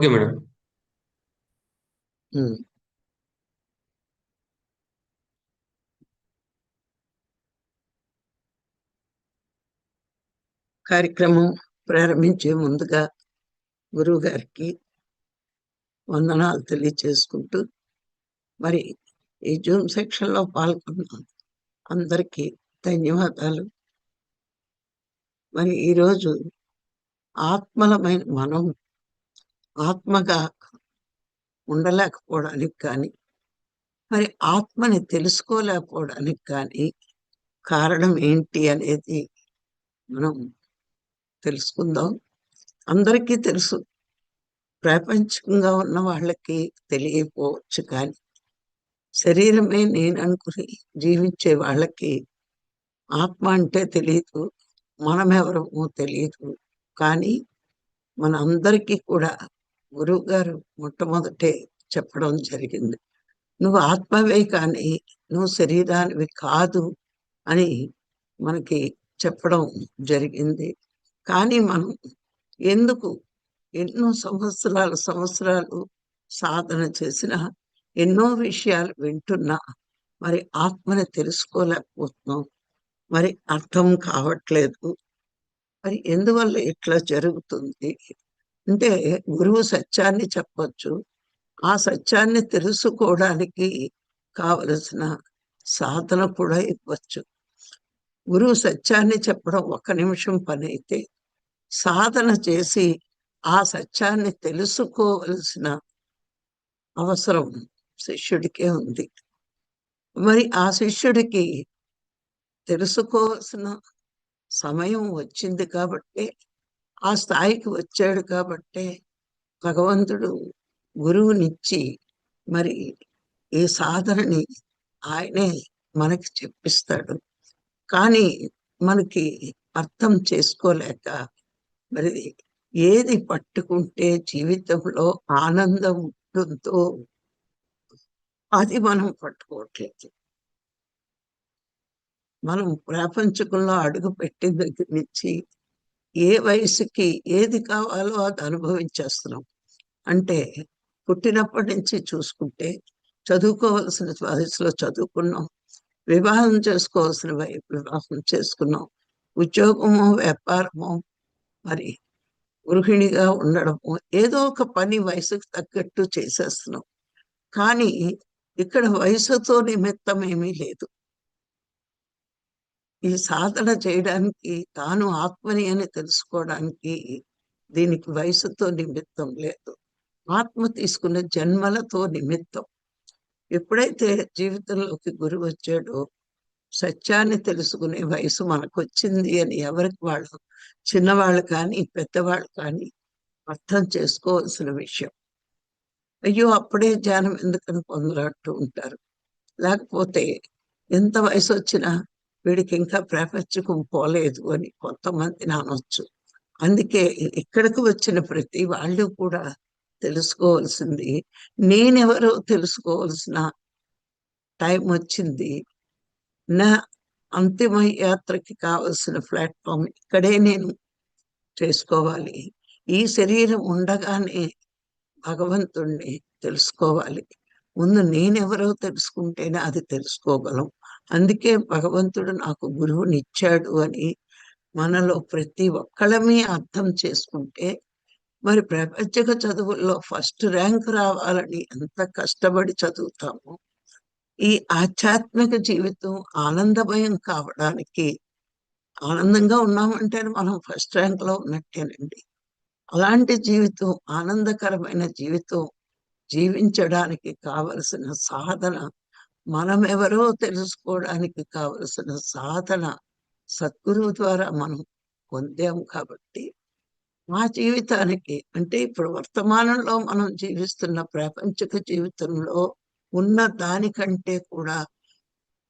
Okay madam ఉమ్. కార్యక్రమం ప్రారంభించే ముందుగా గురువు గారికి వందనాలు తెలియచేసుకుంటూ మరి ఈ జూమ్ సెక్షన్లో పాల్గొన్న అందరికీ ధన్యవాదాలు మరి ఈరోజు ఆత్మలమైన మనం ఆత్మగా ఉండలేకపోవడానికి కానీ మరి ఆత్మని తెలుసుకోలేకపోవడానికి కానీ కారణం ఏంటి అనేది మనం తెలుసుకుందాం. అందరికీ తెలుసు. ప్రాపంచికంగా ఉన్న వాళ్ళకి తెలియకపోవచ్చు కానీ శరీరమే నేను అనుకుని జీవించే వాళ్ళకి ఆత్మ అంటే తెలియదు మనమెవరమో తెలియదు కానీ మన అందరికీ కూడా గురువు గారు మొట్టమొదటే చెప్పడం జరిగింది. నువ్వు ఆత్మవే కానీ నువ్వు శరీరానివి కాదు అని మనకి చెప్పడం జరిగింది. కానీ మనం ఎందుకు ఎన్నో సంవత్సరాలు సంవత్సరాలు సాధన చేసిన ఎన్నో విషయాలు వింటున్నా మరి ఆత్మని తెలుసుకోలేకపోతున్నాం. మరి అర్థం కావట్లేదు. మరి ఎందువల్ల ఇట్లా జరుగుతుంది? అంటే గురువు సత్యాన్ని చెప్పొచ్చు. ఆ సత్యాన్ని తెలుసుకోవడానికి కావలసిన సాధన కూడా ఇవ్వచ్చు. గురువు సత్యాన్ని చెప్పడం ఒక నిమిషం పని అయితే సాధన చేసి ఆ సత్యాన్ని తెలుసుకోవలసిన అవసరం శిష్యుడికే ఉంది. మరి ఆ శిష్యుడికి తెలుసుకోవాల్సిన సమయం వచ్చింది కాబట్టి ఆ స్థాయికి వచ్చాడు కాబట్టే భగవంతుడు గురువునిచ్చి మరి ఈ సాధనని ఆయనే మనకి చెప్పిస్తాడు. కానీ మనకి అర్థం చేసుకోలేక మరి ఏది పట్టుకుంటే జీవితంలో ఆనందం ఉంటుందో అది మనం పట్టుకోవట్లేదు. మనం ప్రపంచకంలో అడుగు పెట్టిన దగ్గర నుంచి ఏ వయసుకి ఏది కావాలో అది అనుభవించేస్తున్నాం. అంటే పుట్టినప్పటి నుంచి చూసుకుంటే చదువుకోవాల్సిన వయసులో చదువుకున్నాం వివాహం చేసుకోవాల్సిన వివాహం చేసుకున్నాం ఉద్యోగము వ్యాపారము మరి గృహిణిగా ఉండడము ఏదో ఒక పని వయసుకు తగ్గట్టు చేసేస్తున్నాం. కానీ ఇక్కడ వయసుతో నిమిత్తం ఏమీ లేదు. ఈ సాధన చేయడానికి తాను ఆత్మని అని తెలుసుకోవడానికి దీనికి వయసుతో నిమిత్తం లేదు. ఆత్మ తీసుకున్న జన్మలతో నిమిత్తం. ఎప్పుడైతే జీవితంలోకి గురి వచ్చాడో సత్యాన్ని తెలుసుకునే వయసు మనకు వచ్చింది అని ఎవరికి వాళ్ళు చిన్నవాళ్ళు కానీ పెద్దవాళ్ళు కానీ అర్థం చేసుకోవాల్సిన విషయం. అయ్యో అప్పుడే జ్ఞానం ఎందుకని పొందలట్టు ఉంటారు. లేకపోతే ఎంత వయసు వచ్చినా వీడికి ఇంకా ప్రాపంచకం పోలేదు అని కొంతమంది అనొచ్చు అందుకే ఇక్కడికి వచ్చిన ప్రతి వాళ్ళు కూడా తెలుసుకోవాల్సింది నేనెవరో తెలుసుకోవాల్సిన టైం వచ్చింది. నా అంతిమ యాత్రకి కావలసిన ప్లాట్ఫామ్ ఇక్కడే నేను చేసుకోవాలి. ఈ శరీరం ఉండగానే భగవంతుణ్ణి తెలుసుకోవాలి. ముందు నేనెవరో తెలుసుకుంటేనే అది తెలుసుకోగలం. అందుకే భగవంతుడు నాకు గురువునిచ్చాడు అని మనలో ప్రతి ఒక్కళ్ళమే అర్థం చేసుకుంటే మరి ప్రపంచక చదువుల్లో ఫస్ట్ ర్యాంక్ రావాలని ఎంత కష్టపడి చదువుతామో ఈ ఆధ్యాత్మిక జీవితం ఆనందమయం కావడానికి ఆనందంగా ఉన్నామంటే మనం ఫస్ట్ ర్యాంక్లో ఉన్నట్టేనండి. అలాంటి జీవితం ఆనందకరమైన జీవితం జీవించడానికి కావలసిన సాధన మనం ఎవరో తెలుసుకోవడానికి కావలసిన సాధన సద్గురువు ద్వారా మనం పొందాం కాబట్టి మా జీవితానికి అంటే ఇప్పుడు వర్తమానంలో మనం జీవిస్తున్న ప్రాపంచిక జీవితంలో ఉన్న దానికంటే కూడా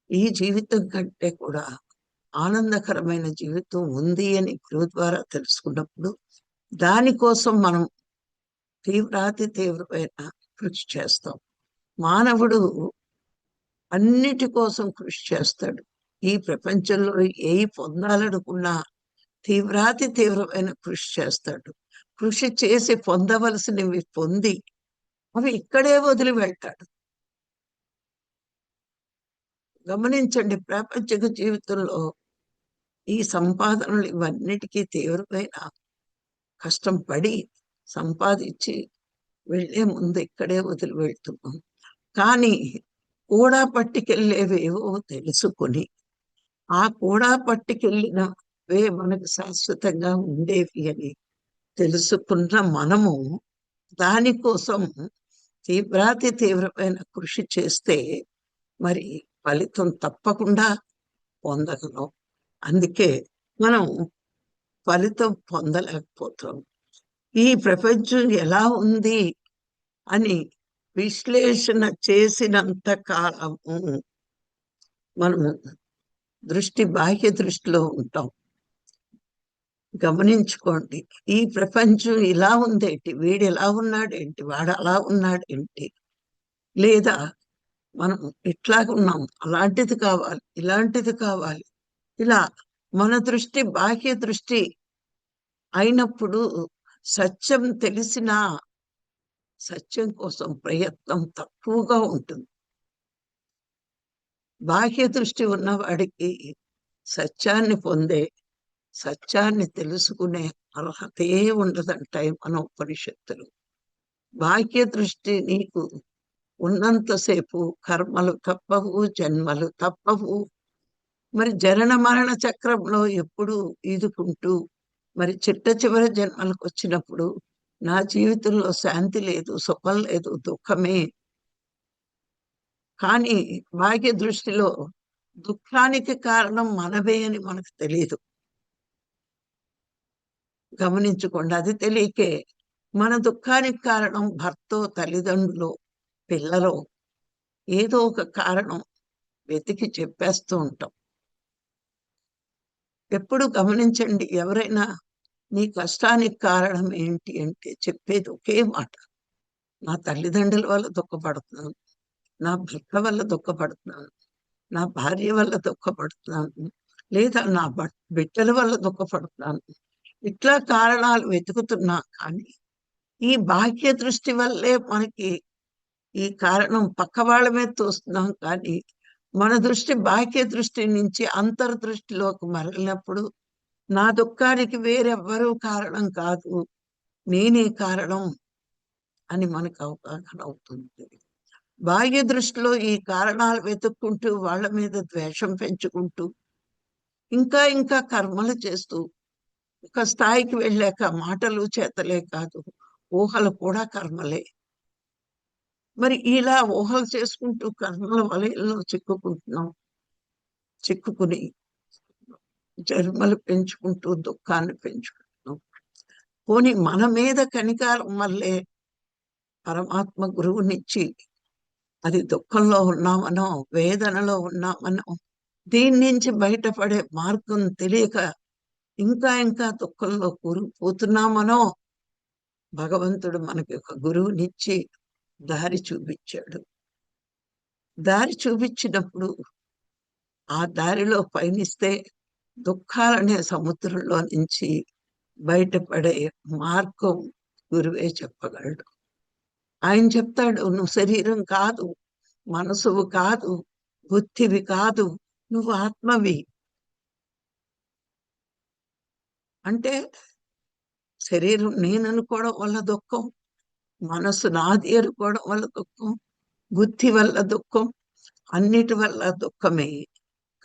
ఈ జీవితం కంటే కూడా ఆనందకరమైన జీవితం ఉంది అని గురువు ద్వారా తెలుసుకున్నప్పుడు దానికోసం మనం తీవ్రాతి తీవ్రమైన కృషి చేస్తాం. మానవుడు అన్నిటి కోసం కృషి చేస్తాడు. ఈ ప్రపంచంలో ఏ పొందాలనుకున్నా తీవ్రాతి తీవ్రమైన కృషి చేస్తాడు. కృషి చేసి పొందవలసినవి పొంది అవి ఇక్కడే వదిలి వెళ్తాడు. గమనించండి ప్రాపంచిక జీవితంలో ఈ సంపాదనలు ఇవన్నిటికీ తీవ్రమైన కష్టం పడి సంపాదించి వెళ్ళే ముందు ఇక్కడే వదిలి వెళ్తున్నాం. కానీ కూడా పట్టుకెళ్ళేవేవో తెలుసుకొని ఆ కూడా పట్టుకెళ్ళినవే మనకు శాశ్వతంగా ఉండేవి అని తెలుసుకున్న మనము దానికోసం తీవ్రాతి తీవ్రమైన కృషి చేస్తే మరి ఫలితం తప్పకుండా పొందగలం. అందుకే మనం ఫలితం పొందలేకపోతాం. ఈ ప్రపంచం ఎలా ఉంది అని విశ్లేషణ చేసినంత కాలము మనము దృష్టి బాహ్య దృష్టిలో ఉంటాం. గమనించుకోండి ఈ ప్రపంచం ఇలా ఉందేంటి? వీడు ఎలా ఉన్నాడేంటి? వాడు అలా ఉన్నాడేంటి? లేదా మనం ఇట్లాగున్నాం అలాంటిది కావాలి ఇలాంటిది కావాలి. ఇలా మన దృష్టి బాహ్య దృష్టి అయినప్పుడు సత్యం తెలిసినా సత్యం కోసం ప్రయత్నం తక్కువగా ఉంటుంది. బాహ్య దృష్టి ఉన్నవాడికి సత్యాన్ని పొందే సత్యాన్ని తెలుసుకునే అర్హతే ఉండదంటాయి మన ఉపనిషత్తులు బాహ్య దృష్టి నీకు ఉన్నంతసేపు కర్మలు తప్పవు జన్మలు తప్పవు. మరి జనన మరణ చక్రంలో ఎప్పుడు ఈదుకుంటూ మరి చిట్ట చివరి జన్మలకు వచ్చినప్పుడు నా జీవితంలో శాంతి లేదు సుఖం లేదు దుఃఖమే. కానీ భాగ్య దృష్టిలో దుఃఖానికి కారణం మనమే అని మనకు తెలియదు గమనించకుండా అది తెలియకే మన దుఃఖానికి కారణం భర్త తల్లిదండ్రులు పిల్లలు ఏదో ఒక కారణం వెతికి చెప్పేస్తూ ఉంటాం. ఎప్పుడు గమనించండి ఎవరైనా నీ కష్టానికి కారణం ఏంటి అంటే చెప్పేది ఒకే మాట. నా తల్లిదండ్రుల వల్ల దుఃఖపడుతున్నాను. నా భర్త వల్ల దుఃఖపడుతున్నాను. నా భార్య వల్ల దుఃఖపడుతున్నాను. లేదా నా బిడ్డల వల్ల దుఃఖపడుతున్నాను. ఇట్లా కారణాలు వెతుకుతున్నా కానీ ఈ బాహ్య దృష్టి వల్లే మనకి ఈ కారణం పక్క వాళ్ళ మీద చూస్తున్నాం కానీ మన దృష్టి బాహ్య దృష్టి నుంచి అంతర్దృష్టిలోకి మరలినప్పుడు నా దుఃఖానికి వేరెవ్వరూ కారణం కాదు. నేనే కారణం అని మనకు అవగాహన అవుతుంది. బాహ్య దృష్టిలో ఈ కారణాలు వెతుక్కుంటూ వాళ్ళ మీద ద్వేషం పెంచుకుంటూ ఇంకా ఇంకా కర్మలు చేస్తూ ఒక స్థాయికి వెళ్ళాక మాటలు చేతలే కాదు ఊహలు కూడా కర్మలే. మరి ఇలా ఊహలు చేసుకుంటూ కర్మల వలయంలో చిక్కుకుంటున్నాం. చిక్కుకుని జన్మలు పెంచుకుంటూ దుఃఖాన్ని పెంచుకుంటున్నాం పోని మన మీద కనికారం వల్లే పరమాత్మ గురువునిచ్చి అది దుఃఖంలో ఉన్నామనో వేదనలో ఉన్నామనో దీని నుంచి బయటపడే మార్గం తెలియక ఇంకా ఇంకా దుఃఖంలో కూరుకుపోతున్నామనో భగవంతుడు మనకి ఒక గురువునిచ్చి దారి చూపించాడు. దారి చూపించినప్పుడు ఆ దారిలో పయనిస్తే దుఃఖాలనే సముద్రంలో నుంచి బయటపడే మార్గం గురువే చెప్పగలడు. ఆయన చెప్తాడు నువ్వు శరీరం కాదు మనసువు కాదు బుద్ధివి కాదు నువ్వు ఆత్మవి. అంటే శరీరం నేను అనుకోవడం వల్ల దుఃఖం మనసు నాది అనుకోవడం వల్ల దుఃఖం బుద్ధి వల్ల దుఃఖం అన్నిటి వల్ల దుఃఖమే.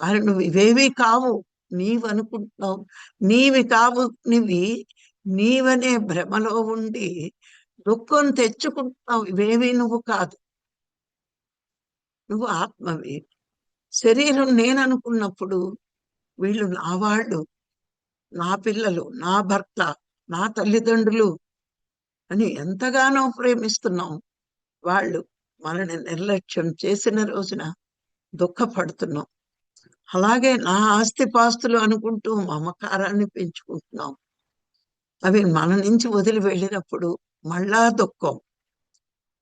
కానీ నువ్వు ఇవేవి కావు. నీవు అనుకుంటున్నావు నీవి కావు నీవి నీవనే భ్రమలో ఉండి దుఃఖం తెచ్చుకుంటున్నావు. ఇవేవి నువ్వు కాదు. నువ్వు ఆత్మవి. శరీరం నేను అనుకున్నప్పుడు వీళ్ళు నా వాళ్ళు నా పిల్లలు నా భర్త నా తల్లిదండ్రులు అని ఎంతగానో ప్రేమిస్తున్నాం. వాళ్ళు మనని నిర్లక్ష్యం చేసిన రోజున దుఃఖపడుతున్నాం. అలాగే నా ఆస్తిపాస్తులు అనుకుంటూ మమకారాన్ని పెంచుకుంటున్నాం. అవి మన నుంచి వదిలి వెళ్ళినప్పుడు మళ్ళా దుఃఖం.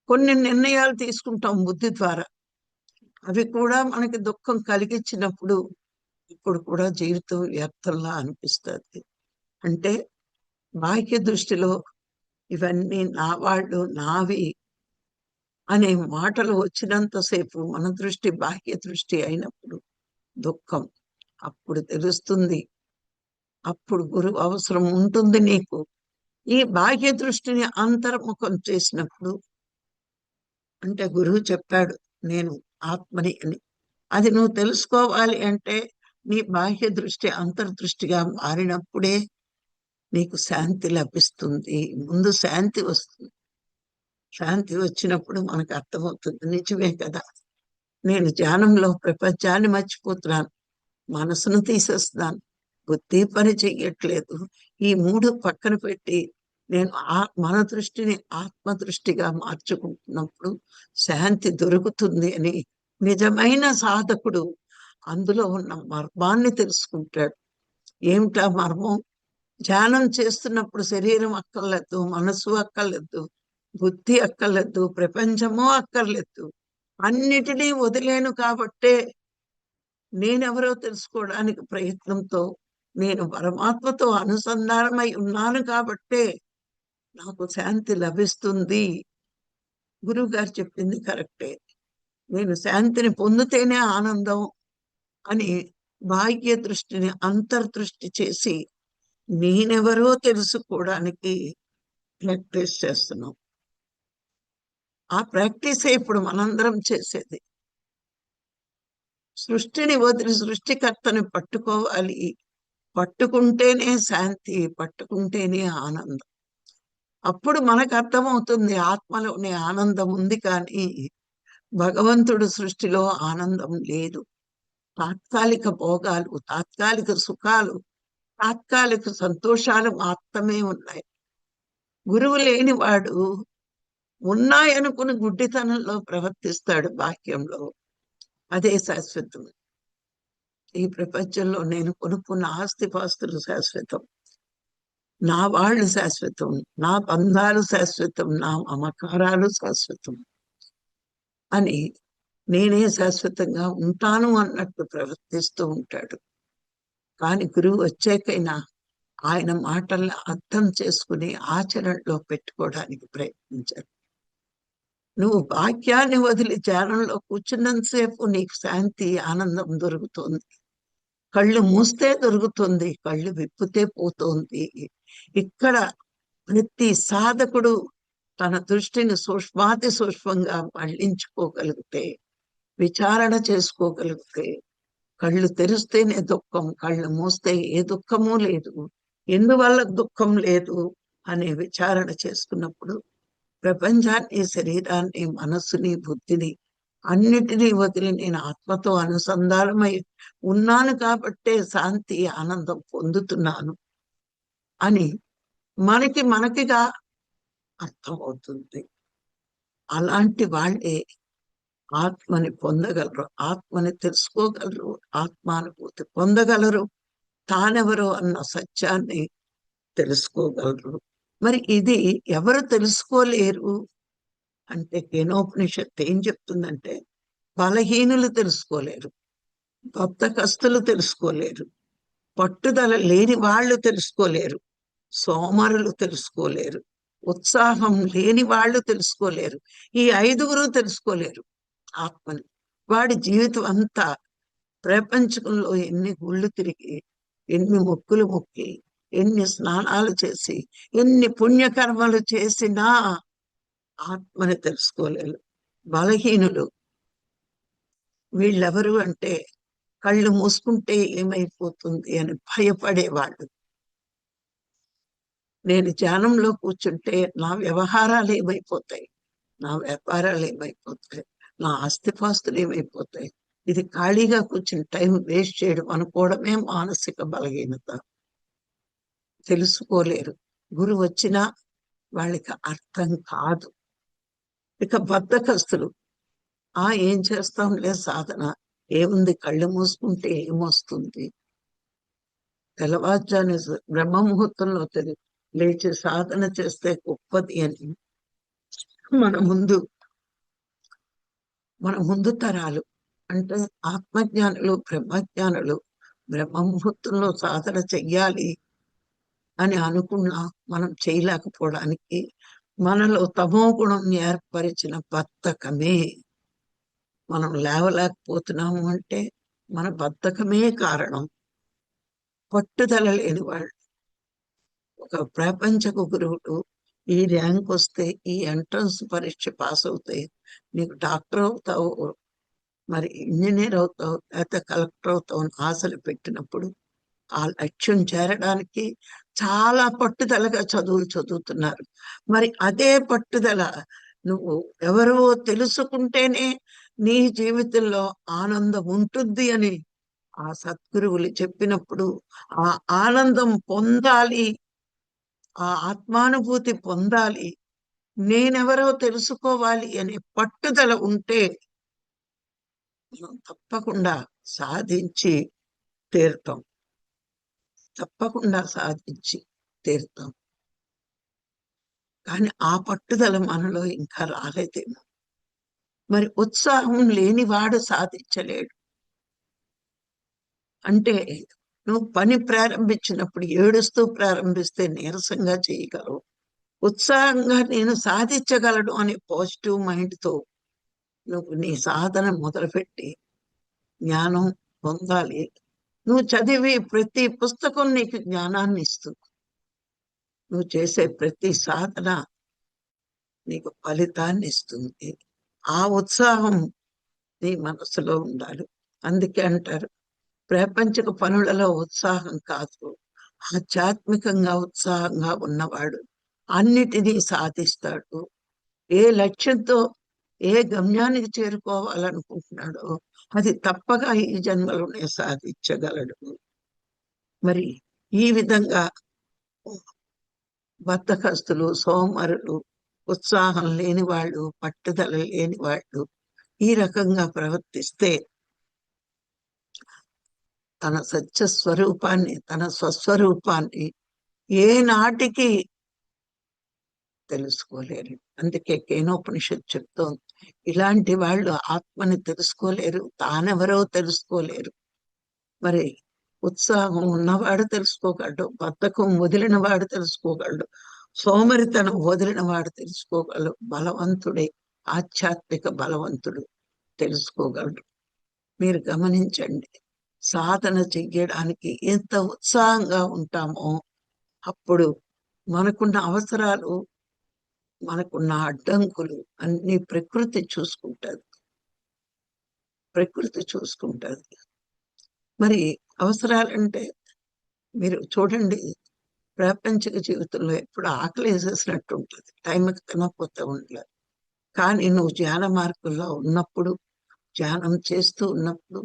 కొన్ని నిర్ణయాలు తీసుకుంటాం బుద్ధి ద్వారా. అవి కూడా మనకి దుఃఖం కలిగించినప్పుడు ఇప్పుడు కూడా జీవితం వ్యర్థంలా అనిపిస్తుంది. అంటే బాహ్య దృష్టిలో ఇవన్నీ నా వాళ్ళు నావి అనే మాటలు వచ్చినంతసేపు మన దృష్టి బాహ్య దృష్టి అయినప్పుడు దుఃఖం. అప్పుడు తెలుస్తుంది. అప్పుడు గురువు అవసరం ఉంటుంది నీకు. ఈ బాహ్య దృష్టిని అంతర్ముఖం చేసినప్పుడు అంటే గురువు చెప్పాడు నేను ఆత్మని అని. అది నువ్వు తెలుసుకోవాలి అంటే నీ బాహ్య దృష్టి అంతర్దృష్టిగా మారినప్పుడే నీకు శాంతి లభిస్తుంది. ముందు శాంతి వస్తుంది. శాంతి వచ్చినప్పుడు మనకు అర్థమవుతుంది. నిజమే కదా? నేను ధ్యానంలో ప్రపంచాన్ని మర్చిపోతున్నాను. మనసును తీసేస్తున్నాను. బుద్ధి పని చెయ్యట్లేదు. ఈ మూడు పక్కన పెట్టి నేను ఆ మన దృష్టిని ఆత్మ దృష్టిగా మార్చుకుంటున్నప్పుడు శాంతి దొరుకుతుంది అని నిజమైన సాధకుడు అందులో ఉన్న మర్మాన్ని తెలుసుకుంటాడు. ఏమిటా మర్మం? ధ్యానం చేస్తున్నప్పుడు శరీరం అక్కర్లేదు మనసు అక్కర్లేదు బుద్ధి అక్కర్లేదు ప్రపంచము అక్కర్లేదు. అన్నిటినీ వదిలేను కాబట్టే నేనెవరో తెలుసుకోవడానికి ప్రయత్నంతో నేను పరమాత్మతో అనుసంధానమై ఉన్నాను కాబట్టే నాకు శాంతి లభిస్తుంది. గురువు గారు చెప్పింది కరెక్టే. నేను శాంతిని పొందితేనే ఆనందం అని బాహ్య దృష్టిని అంతర్దృష్టి చేసి నేనెవరో తెలుసుకోవడానికి ప్రాక్టీస్ చేస్తున్నాం. ఆ ప్రాక్టీసే ఇప్పుడు మనందరం చేసేది. సృష్టిని వదిలి సృష్టికర్తని పట్టుకోవాలి. పట్టుకుంటేనే శాంతి పట్టుకుంటేనే ఆనందం. అప్పుడు మనకు అర్థమవుతుంది ఆత్మలోనే ఆనందం ఉంది కానీ భగవంతుడు సృష్టిలో ఆనందం లేదు. తాత్కాలిక భోగాలు తాత్కాలిక సుఖాలు తాత్కాలిక సంతోషాలు మాత్రమే ఉన్నాయి. గురువు లేనివాడు ఉన్నాయనుకుని గుడ్డితనంలో ప్రవర్తిస్తాడు బాహ్యంలో అదే శాశ్వతం. ఈ ప్రపంచంలో నేను కొనుక్కున్న ఆస్తిపాస్తులు శాశ్వతం. నా వాళ్ళు శాశ్వతం. నా బంధాలు శాశ్వతం. నా మమకారాలు శాశ్వతం. అని నేనే శాశ్వతంగా ఉంటాను అన్నట్టు ప్రవర్తిస్తూ ఉంటాడు. కానీ గురువు వచ్చాకైనా ఆయన మాటల్ని అర్థం చేసుకుని ఆచరణలో పెట్టుకోవడానికి ప్రయత్నించారు నువ్వు వాక్యాన్ని వదిలి ధ్యానంలో కూర్చున్నంతసేపు నీకు శాంతి ఆనందం దొరుకుతుంది. కళ్ళు మూస్తే దొరుకుతుంది కళ్ళు విప్పితే పోతుంది. ఇక్కడ ప్రతి సాధకుడు తన దృష్టిని సూక్ష్మాతి సూక్ష్మంగా మళ్ళించుకోగలిగితే విచారణ చేసుకోగలిగితే కళ్ళు తెరిస్తేనే దుఃఖం కళ్ళు మూస్తే ఏ దుఃఖము లేదు. ఎందువల్ల దుఃఖం లేదు? అనే విచారణ చేసుకున్నప్పుడు ప్రపంచాన్ని శరీరాన్ని మనస్సుని బుద్ధిని అన్నిటినీ వదిలి నేను ఆత్మతో అనుసంధానమై ఉన్నాను కాబట్టే శాంతి ఆనందం పొందుతున్నాను అని మనకి మనకిగా అర్థమవుతుంది. అలాంటి వాళ్ళే ఆత్మని పొందగలరు ఆత్మని తెలుసుకోగలరు ఆత్మానుభూతి పొందగలరు తానెవరో అన్న సత్యాన్ని తెలుసుకోగలరు. మరి ఇది ఎవరు తెలుసుకోలేరు? అంటే కేనోపనిషత్తు ఏం చెప్తుందంటే బలహీనులు తెలుసుకోలేరు కస్తులు తెలుసుకోలేరు పట్టుదల లేని వాళ్ళు తెలుసుకోలేరు సోమరులు తెలుసుకోలేరు ఉత్సాహం లేని వాళ్ళు తెలుసుకోలేరు ఈ ఐదుగురు తెలుసుకోలేరు. ఆత్మని. వాడి జీవితం అంతా ప్రపంచంలో ఎన్ని గుళ్ళు తిరిగి ఎన్ని మొక్కులు మొక్కి ఎన్ని స్నానాలు చేసి ఎన్ని పుణ్యకర్మలు చేసినా ఆత్మని తెలుసుకోలేరు. బలహీనులు. వీళ్ళెవరు అంటే కళ్ళు మూసుకుంటే ఏమైపోతుంది అని భయపడేవాళ్ళు. నేను ధ్యానంలో కూర్చుంటే నా వ్యవహారాలు ఏమైపోతాయి? నా వ్యాపారాలు ఏమైపోతాయి? నా ఆస్తిపాస్తులు ఏమైపోతాయి? ఇది ఖాళీగా కూర్చుని టైం వేస్ట్ చేయడం అనుకోవడమే మానసిక బలహీనత. తెలుసుకోలేరు. గురువు వచ్చినా వాళ్ళకి అర్థం కాదు. ఇక బద్దకస్తులు ఆ ఏం చేస్తాంలే సాధన ఏముంది కళ్ళు మూసుకుంటే ఏమొస్తుంది? తెల్లవారుజాని బ్రహ్మ ముహూర్తంలో తెలియదు లేచి సాధన చేస్తే గొప్పది అని మన ముందు మన ముందు తరాలు అంటే ఆత్మజ్ఞానులు బ్రహ్మజ్ఞానులు బ్రహ్మ ముహూర్తంలో సాధన చెయ్యాలి. అని అనుకున్నా మనం చేయలేకపోవడానికి మనలో తమో గుణం ఏర్పరిచిన బద్ధకమే. మనం లేవలేకపోతున్నాము అంటే మన బద్ధకమే కారణం. పట్టుదల లేని వాళ్ళు. ఒక ప్రపంచకు గురువుడు ఈ ర్యాంక్ వస్తే ఈ ఎంట్రన్స్ పరీక్ష పాస్ అవుతాయి నీకు డాక్టర్ అవుతావు. మరి ఇంజనీర్ అవుతావు లేకపోతే కలెక్టర్ అవుతావు అని ఆశలు పెట్టినప్పుడు ఆ లక్ష్యం చేరడానికి చాలా పట్టుదలగా చదువులు చదువుతున్నారు. మరి అదే పట్టుదల నువ్వు ఎవరో తెలుసుకుంటేనే నీ జీవితంలో ఆనందం ఉంటుంది అని ఆ సద్గురువులు చెప్పినప్పుడు ఆ ఆనందం పొందాలి ఆ ఆత్మానుభూతి పొందాలి నేనెవరో తెలుసుకోవాలి అనే పట్టుదల ఉంటే మనం తప్పకుండా సాధించి తీరుతాం తప్పకుండా సాధించి తీరుతాం. కానీ ఆ పట్టుదల మనలో ఇంకా రాలేదేమో. మరి ఉత్సాహం లేనివాడు సాధించలేడు. అంటే నువ్వు పని ప్రారంభించినప్పుడు ఏడుస్తూ ప్రారంభిస్తే నీరసంగా చేయగలవు. ఉత్సాహంగా నేను సాధించగలడు అనే పాజిటివ్ మైండ్తో నువ్వు నీ సాధన మొదలుపెట్టి జ్ఞానం పొందాలి. నువ్వు చదివి ప్రతి పుస్తకం నీకు జ్ఞానాన్ని ఇస్తుంది. నువ్వు చేసే ప్రతి సాధన నీకు ఫలితాన్ని ఇస్తుంది. ఆ ఉత్సాహం నీ మనసులో ఉండాలి. అందుకే అంటారు ప్రపంచక పనులలో ఉత్సాహం కాదు. ఆధ్యాత్మికంగా ఉత్సాహంగా ఉన్నవాడు అన్నిటినీ సాధిస్తాడు. ఏ లక్ష్యంతో ఏ గమ్యానికి చేరుకోవాలనుకుంటున్నాడో అది తప్పగా ఈ జన్మలోనే సాధించగలడు. మరి ఈ విధంగా బద్దకస్తులు సోమరులు ఉత్సాహం లేని వాళ్ళు పట్టుదల లేని వాళ్ళు ఈ రకంగా ప్రవర్తిస్తే తన సత్య స్వరూపాన్ని తన స్వస్వరూపాన్ని ఏ నాటికి తెలుసుకోలేరు. అందుకే కేనోపనిషత్ చెప్తోంది ఇలాంటి వాళ్ళు ఆత్మని తెలుసుకోలేరు తానెవరో తెలుసుకోలేరు. మరి ఉత్సాహం ఉన్నవాడు తెలుసుకోగలడు బద్ధకం వదిలిన వాడు తెలుసుకోగలడు సోమరితనం వదిలిన వాడు తెలుసుకోగలడు బలవంతుడే ఆధ్యాత్మిక బలవంతుడు తెలుసుకోగలడు. మీరు గమనించండి సాధన చెయ్యడానికి ఎంత ఉత్సాహంగా ఉంటామో అప్పుడు మనకున్న అవసరాలు మనకున్న అడ్డంకులు అన్ని ప్రకృతి చూసుకుంటుంది. ప్రకృతి చూసుకుంటుంది. మరి అవసరాలంటే మీరు చూడండి ప్రాపంచిక జీవితంలో ఎప్పుడు ఆకలి వేసేసినట్టు ఉంటుంది టైంకి తినకపోతే ఉండలేదు కానీ నువ్వు ధ్యాన మార్గంలో ఉన్నప్పుడు ధ్యానం చేస్తూ ఉన్నప్పుడు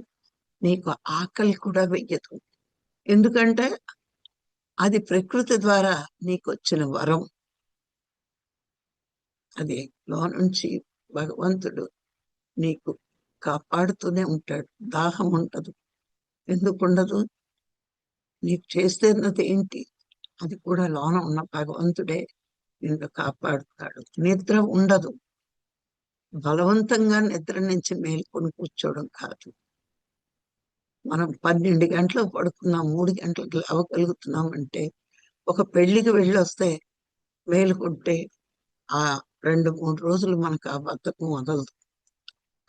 నీకు ఆకలి కూడా వెయ్యదు ఎందుకంటే అది ప్రకృతి ద్వారా నీకు వచ్చిన వరం. అది లో నుంచి భగవంతుడు నీకు కాపాడుతూనే ఉంటాడు. దాహం ఉండదు. ఎందుకు ఉండదు నీకు చేస్తున్నది ఏంటి? అది కూడా లోన ఉన్న భగవంతుడే నిన్ను కాపాడుతాడు. నిద్ర ఉండదు. బలవంతంగా నిద్ర నుంచి మేల్కొని కూర్చోవడం కాదు. మనం పన్నెండు గంటలకు పడుకున్నాం మూడు గంటలకు లేవగలుగుతున్నాం అంటే ఒక పెళ్ళికి వెళ్ళొస్తే మేలుకుంటే ఆ రెండు మూడు రోజులు మనకు ఆ బద్ధకం వదలదు.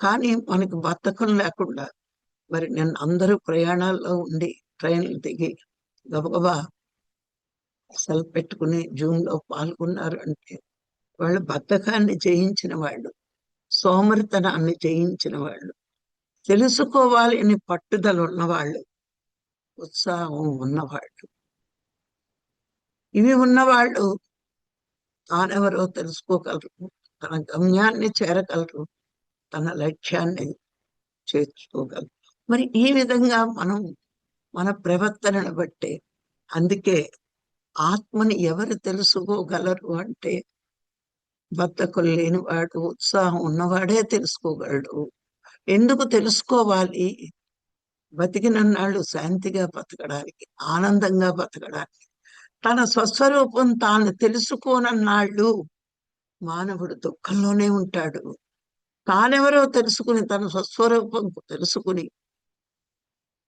కానీ మనకు బద్ధకం లేకుండా మరి నేను అందరూ ప్రయాణాల్లో ఉండి ట్రైన్లు దిగి గబగబా అసలు పెట్టుకుని జూన్లో పాల్గొన్నారు అంటే వాళ్ళు బద్ధకాన్ని జయించిన వాళ్ళు సోమరితనాన్ని జయించిన వాళ్ళు తెలుసుకోవాలి అని పట్టుదల ఉన్నవాళ్ళు ఉత్సాహం ఉన్నవాళ్ళు. ఇవి ఉన్నవాళ్ళు తానెవరో తెలుసుకోగలరు తన గమ్యాన్ని చేరగలరు తన లక్ష్యాన్ని చేర్చుకోగలరు. మరి ఈ విధంగా మనం మన ప్రవర్తనను బట్టి అందుకే ఆత్మని ఎవరు తెలుసుకోగలరు అంటే బద్దకులు లేనివాడు ఉత్సాహం ఉన్నవాడే తెలుసుకోగలడు. ఎందుకు తెలుసుకోవాలి? బతికినన్నాళ్ళు శాంతిగా బతకడానికి ఆనందంగా బతకడానికి. తన స్వస్వరూపం తాను తెలుసుకోనన్నాళ్ళు మానవుడు దుఃఖంలోనే ఉంటాడు. తానెవరో తెలుసుకుని తన స్వస్వరూపం తెలుసుకుని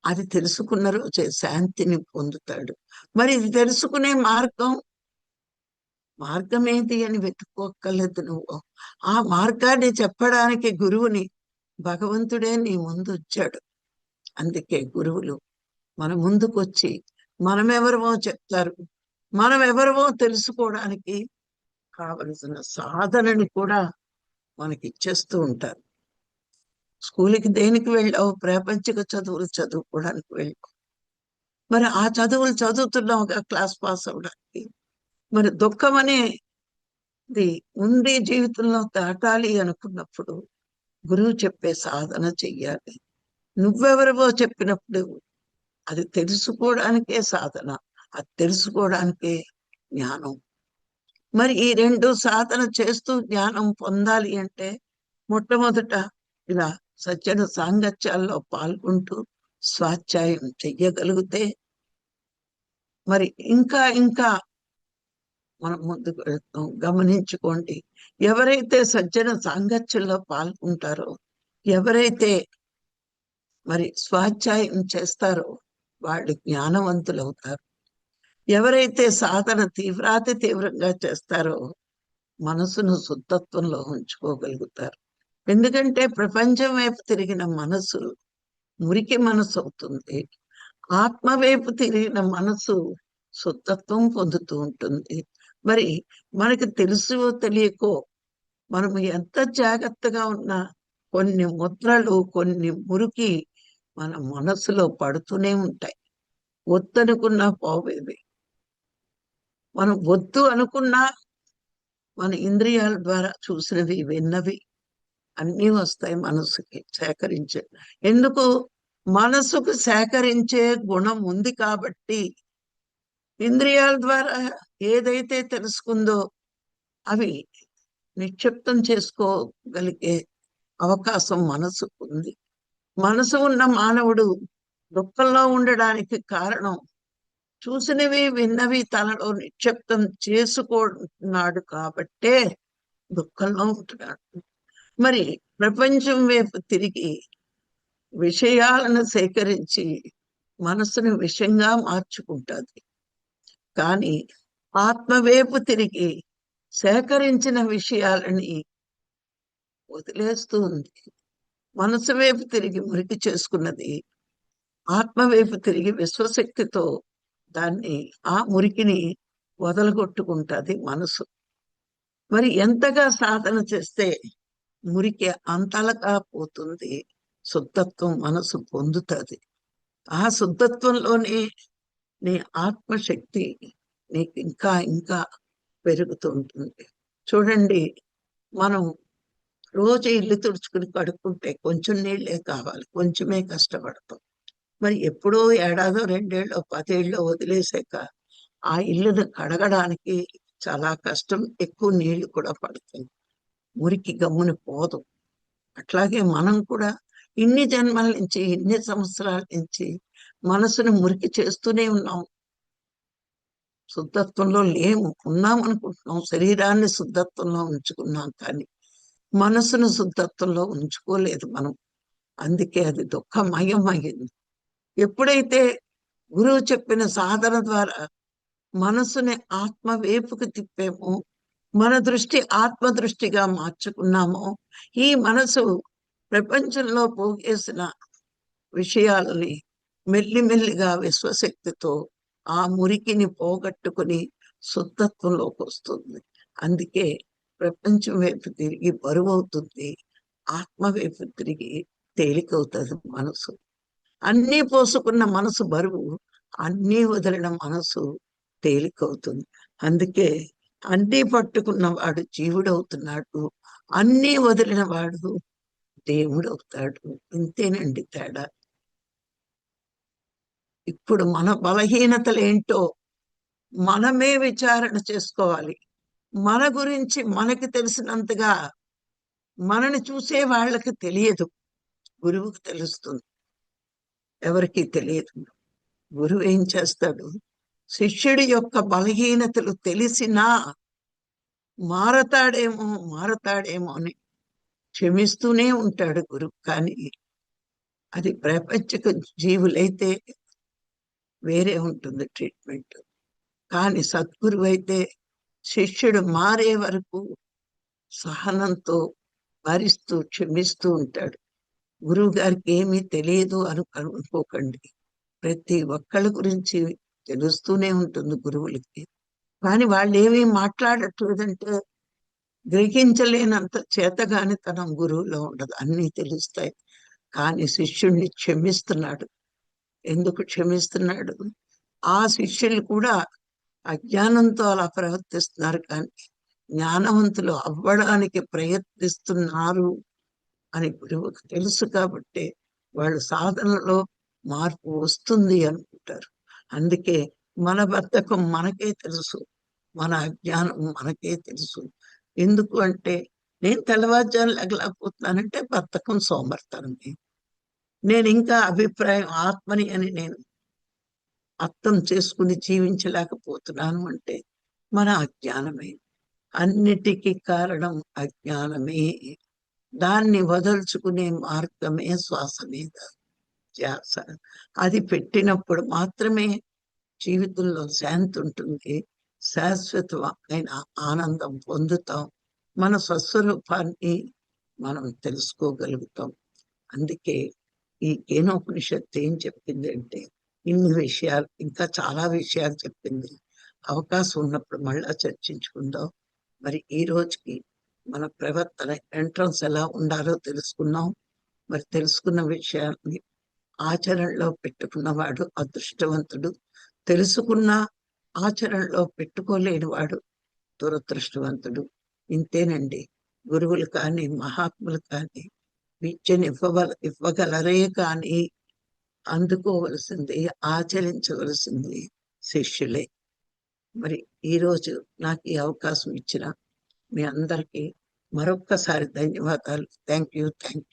అది తెలుసుకున్న రోజే శాంతిని పొందుతాడు. మరి ఇది తెలుసుకునే మార్గం మార్గం ఏది అని వెతుక్కోక్కర్లేదు నువ్వు. ఆ మార్గాన్ని చెప్పడానికి గురువుని భగవంతుడే నీ ముందు వచ్చాడు అందుకే గురువులు మన ముందుకొచ్చి మనమెవరమో చెప్తారు. మనం ఎవరమో తెలుసుకోవడానికి కావలసిన సాధనని కూడా మనకి ఇచ్చేస్తూ ఉంటారు. స్కూల్కి దేనికి వెళ్ళావు? ప్రాపంచిక చదువులు చదువుకోవడానికి వెళ్ళావు. మరి ఆ చదువులు చదువుతున్నావు క్లాస్ పాస్ అవడానికి మరి దుఃఖం అనేది ఉంది జీవితంలో దాటాలి అనుకున్నప్పుడు గురువు చెప్పే సాధన చెయ్యాలి. నువ్వెవరివో చెప్పినప్పుడు అది తెలుసుకోవడానికే సాధన. అది తెలుసుకోవడానికే జ్ఞానం. మరి ఈ రెండు సాధన చేస్తూ జ్ఞానం పొందాలి అంటే మొట్టమొదట ఇలా సజ్జన సాంగత్యాల్లో పాల్గొంటూ స్వాధ్యాయం చెయ్యగలిగితే మరి ఇంకా ఇంకా మనం ముందుకు వెళ్తాం. గమనించుకోండి ఎవరైతే సజ్జన సాంగత్యంలో పాల్గొంటారో ఎవరైతే మరి స్వాధ్యాయం చేస్తారో వాళ్ళు జ్ఞానవంతులు అవుతారు ఎవరైతే సాధన తీవ్రాతి తీవ్రంగా చేస్తారో మనసును శుద్ధత్వంలో ఉంచుకోగలుగుతారు. ఎందుకంటే ప్రపంచం వైపు తిరిగిన మనసు మురికి మనసు అవుతుంది. ఆత్మ వైపు తిరిగిన మనసు శుద్ధత్వం పొందుతూ ఉంటుంది. మరి మనకి తెలుసు తెలియకో మనము ఎంత జాగ్రత్తగా ఉన్నా కొన్ని ముద్రలు కొన్ని మురికి మన మనసులో పడుతూనే ఉంటాయి. వద్దనుకున్నా పోవేవి మనం వద్దు అనుకున్నా మన ఇంద్రియాల ద్వారా చూసినవి విన్నవి అన్నీ వస్తాయి మనసుకి సేకరించే. ఎందుకు? మనసుకు సేకరించే గుణం ఉంది కాబట్టి ఇంద్రియాల ద్వారా ఏదైతే తెలుసుకుందో అవి నిక్షిప్తం చేసుకోగలిగే అవకాశం మనసుకు ఉంది. మనసు ఉన్న మానవుడు దుఃఖంలో ఉండడానికి కారణం చూసినవి విన్నవి తనలో నిక్షిప్తం చేసుకున్నాడు కాబట్టే దుఃఖంలో ఉంటున్నాడు. మరి ప్రపంచం వైపు తిరిగి విషయాలను సేకరించి మనసును విషయంగా మార్చుకుంటుంది. కానీ ఆత్మవైపు తిరిగి సేకరించిన విషయాలని వదిలేస్తూ ఉంది. మనసు వైపు తిరిగి మురికి చేసుకున్నది ఆత్మవైపు తిరిగి విశ్వశక్తితో దాన్ని ఆ మురికిని వదలగొట్టుకుంటుంది మనసు. మరి ఎంతగా సాధన చేస్తే మురికి అంతలగా పోతుంది శుద్ధత్వం మనసు పొందుతుంది. ఆ శుద్ధత్వంలోనే నీ ఆత్మశక్తి నీకు ఇంకా ఇంకా పెరుగుతుంటుంది. చూడండి మనం రోజు ఇల్లు తుడుచుకుని కడుక్కుంటే కొంచెం నీళ్ళే కావాలి కొంచెమే కష్టపడతాం. మరి ఎప్పుడో ఏడాదో రెండేళ్ళో పదేళ్ళో వదిలేసాక ఆ ఇల్లును కడగడానికి చాలా కష్టం ఎక్కువ నీళ్ళు కూడా పడుతుంది. మురికి గమ్ముని పోదు. అట్లాగే మనం కూడా ఇన్ని జన్మల నుంచి ఇన్ని సంవత్సరాల నుంచి మనసును మురికి చేస్తూనే ఉన్నాం శుద్ధత్వంలో లేము ఉన్నాం అనుకుంటున్నాం శరీరాన్ని శుద్ధత్వంలో ఉంచుకున్నాం కానీ మనసును శుద్ధత్వంలో ఉంచుకోలేదు మనం. అందుకే అది దుఃఖమయం అయింది ఎప్పుడైతే గురువు చెప్పిన సాధన ద్వారా మనసుని ఆత్మ వేపుకు తిప్పేమో మన దృష్టి ఆత్మ దృష్టిగా మార్చుకున్నామో ఈ మనసు ప్రపంచంలో పోగేసిన విషయాలని మెల్లిమెల్లిగా విశ్వశక్తితో ఆ మురికిని పోగొట్టుకుని శుద్ధత్వంలోకి వస్తుంది. అందుకే ప్రపంచం వైపు తిరిగి బరువు అవుతుంది ఆత్మ వైపు తిరిగి తేలికవుతుంది మనసు. అన్నీ పోసుకున్న మనసు బరువు అన్నీ వదిలిన మనసు తేలికవుతుంది. అందుకే అన్నీ పట్టుకున్న వాడు జీవుడవుతున్నాడు అన్నీ వదిలిన వాడు దేవుడవుతాడు. ఇంతేనండి తేడా. ఇప్పుడు మన బలహీనతలు ఏంటో మనమే విచారణ చేసుకోవాలి. మన గురించి మనకి తెలిసినంతగా మనని చూసే వాళ్ళకి తెలియదు. గురువుకు తెలుస్తుంది. ఎవరికి తెలియదు. గురువు ఏం చేస్తాడు? శిష్యుడి యొక్క బలహీనతలు తెలిసినా మారతాడేమో మారతాడేమో అని క్షమిస్తూనే ఉంటాడు గురువు. కానీ అది ప్రపంచక జీవులైతే వేరే ఉంటుంది ట్రీట్మెంట్. కానీ సద్గురువు అయితే శిష్యుడు మారే వరకు సహనంతో భరిస్తూ క్షమిస్తూ ఉంటాడు. గురువు గారికి ఏమీ తెలియదు అను అనుకోకండి. ప్రతి ఒక్కళ్ళ గురించి తెలుస్తూనే ఉంటుంది గురువులకి. కానీ వాళ్ళు ఏమీ మాట్లాడట్లేదంటే గ్రహించలేనంత చేతగానితనం గురువులో ఉండదు. అన్నీ తెలుస్తాయి. కానీ శిష్యుణ్ణి క్షమిస్తున్నాడు. ఎందుకు క్షమిస్తున్నాడు? ఆ శిష్యులు కూడా అజ్ఞానంతో అలా ప్రవర్తిస్తున్నారు కానీ జ్ఞానవంతులు అవ్వడానికి ప్రయత్నిస్తున్నారు. అని గురువుకు తెలుసు కాబట్టి వాళ్ళ సాధనలో మార్పు వస్తుంది అనుకుంటారు. అందుకే మన బద్ధకం మనకే తెలుసు మన అజ్ఞానం మనకే తెలుసు. ఎందుకు అంటే నేను తెల్లవారుజాను లెగలేకపోతున్నానంటే బద్ధకం సోమర్తనమే నేను ఇంకా అభిప్రాయం ఆత్మని అని నేను అర్థం చేసుకుని జీవించలేకపోతున్నాను అంటే మన అజ్ఞానమే. అన్నిటికీ కారణం అజ్ఞానమే. దాన్ని వదల్చుకునే మార్గమే శ్వాస మీద ధ్యాస. అది పెట్టినప్పుడు మాత్రమే జీవితంలో శాంతి ఉంటుంది. శాశ్వతమైన ఆనందం పొందుతాం. మన స్వస్వరూపాన్ని మనం తెలుసుకోగలుగుతాం. అందుకే ఈ కేనోపనిషత్తు ఏం చెప్పింది అంటే ఇన్ని విషయాలు ఇంకా చాలా విషయాలు చెప్పింది. అవకాశం ఉన్నప్పుడు మళ్ళా చర్చించుకుందాం. మరి ఈ రోజుకి మన ప్రవర్తన ఎంట్రన్స్ ఎలా ఉండాలో తెలుసుకున్నాం. మరి తెలుసుకున్న విషయాన్ని ఆచరణలో పెట్టుకున్నవాడు అదృష్టవంతుడు. తెలుసుకున్న ఆచరణలో పెట్టుకోలేని వాడు దురదృష్టవంతుడు. ఇంతేనండి. గురువులు కానీ మహాత్ములు కానీ విద్యను ఇవ్వవల ఇవ్వగలరే కానీ అందుకోవలసింది ఆచరించవలసింది శిష్యులే. మరి ఈరోజు నాకు ఈ అవకాశం ఇచ్చిన మీ అందరికీ మరొక్కసారి ధన్యవాదాలు థ్యాంక్ యూ థ్యాంక్ యూ